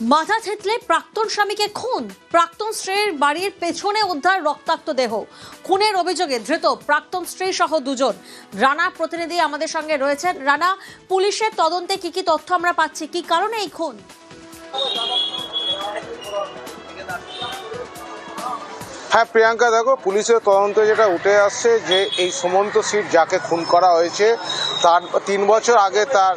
মাথা থেতলে প্রাক্তন স্বামীকে খুন। প্রাক্তন স্ত্রীর বাড়ির পেছনে উদ্ধার রক্তাক্ত দেহ। খুনের অভিযোগে ধৃত প্রাক্তন স্ত্রী সহ দুজন। রানা প্রতিনিধি আমাদের সঙ্গে রয়েছেন। রানা, পুলিশের তদন্তে কি কি তথ্য আমরা পাচ্ছি? কি কারণে এই খুন? হ্যাঁ প্রিয়াঙ্কা, দেখো, পুলিশের তদন্তে যেটা উঠে আসছে যে এই সুমন্ত সিট যাকে খুন করা হয়েছে, তার তিন বছর আগে তার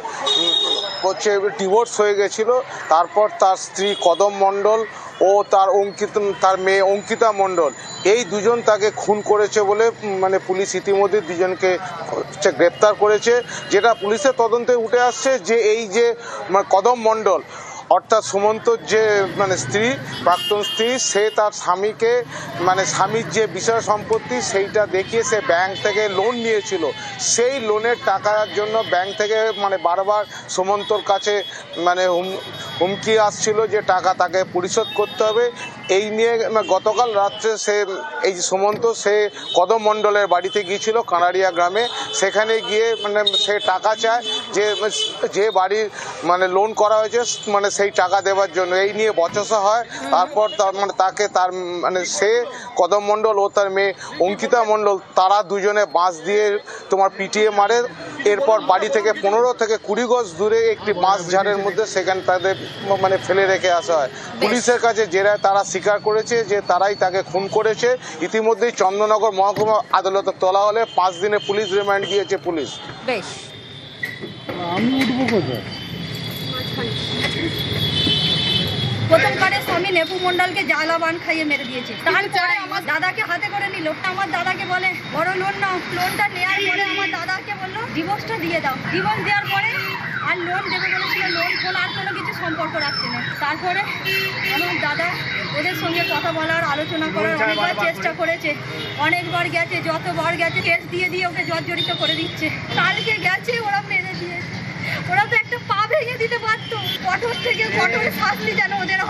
হচ্ছে ডিভোর্স হয়ে গেছিল, তারপর তার স্ত্রী কদম মণ্ডল ও তার অঙ্কিত, তার মেয়ে অঙ্কিতা মণ্ডল, এই দুজন তাকে খুন করেছে বলে মানে পুলিশ ইতিমধ্যে দুজনকে গ্রেপ্তার করেছে, যেটা পুলিশের তদন্তে উঠে আসছে যে এই যে মানে কদম মণ্ডল অর্থাৎ সুমন্তর যে মানে স্ত্রী, প্রাক্তন স্ত্রী, সে তার স্বামীকে মানে স্বামীর যে বিষয় সম্পত্তি সেইটা দেখিয়ে সে ব্যাংক থেকে লোন নিয়েছিল। সেই লোনের টাকার জন্য ব্যাংক থেকে মানে বারবার সুমন্তর কাছে মানে হুম- হুমকি আসছিল যে টাকা তাকে পরিশোধ করতে হবে। এই নিয়ে গতকাল রাত্রে সে এই যে সুমন্ত সে কদম মণ্ডলের বাড়িতে গিয়েছিল কানাড়িয়া গ্রামে। সেখানে গিয়ে মানে সে টাকা চায় যে যে বাড়ির মানে লোন করা হয়েছে মানে সেই টাকা দেওয়ার জন্য। এই নিয়ে বচসা হয়। তারপর তার মানে তাকে তার মানে সে কদম মণ্ডল ও তার মেয়ে অঙ্কিতা মণ্ডল তারা দুজনে বাঁশ দিয়ে তোমার পিটিয়ে মারে। এরপর বাড়ি থেকে পনেরো থেকে কুড়ি গজ দূরে একটি বাঁশ ঝাড়ের মধ্যে সেখানে তাদের মানে ফেলে রেখে আসা হয়। পুলিশের কাছে জেরায় তারা স্বীকার করেছে যে তারাই তাকে খুন করেছে। ইতিমধ্যেই চন্দ্রনগর মহকুমা আদালতে তোলা হলে পাঁচ দিনে পুলিশ রিমান্ড দিয়েছে পুলিশ। বেশ। আমি উঠবো কোথায়? প্রথমবারে স্বামী নেপু মন্ডলকে জ্বালা বান খাইয়ে মেরে দিয়েছে। তারপরে আমার দাদাকে হাতে করে নিল। আমার দাদাকে বলে বড় লোন নাও। লোনটা নেওয়ার পরে আমার দাদাকে বলল ডিভোর্সটা দিয়ে দাও। ডিভোর্স দেওয়ার পরে আর লোন দেবে বলেছিল লোন ফোন আর কোনো কিছু সম্পর্ক রাখছে না তারপরে আমার দাদা ওদের সঙ্গে কথা বলার আলোচনা করার অনেকবার চেষ্টা করেছে। অনেকবার গেছে যতবার গেছে টেস্ট দিয়ে দিয়ে ওকে জর্জরিত করে দিচ্ছে। কালকে গেছে ওরা মেরে দিয়েছে। ওরা তো একটা পা ভেঙে দিতে পারতো। কঠোর থেকে কঠোর শাস্তি যেন ওদের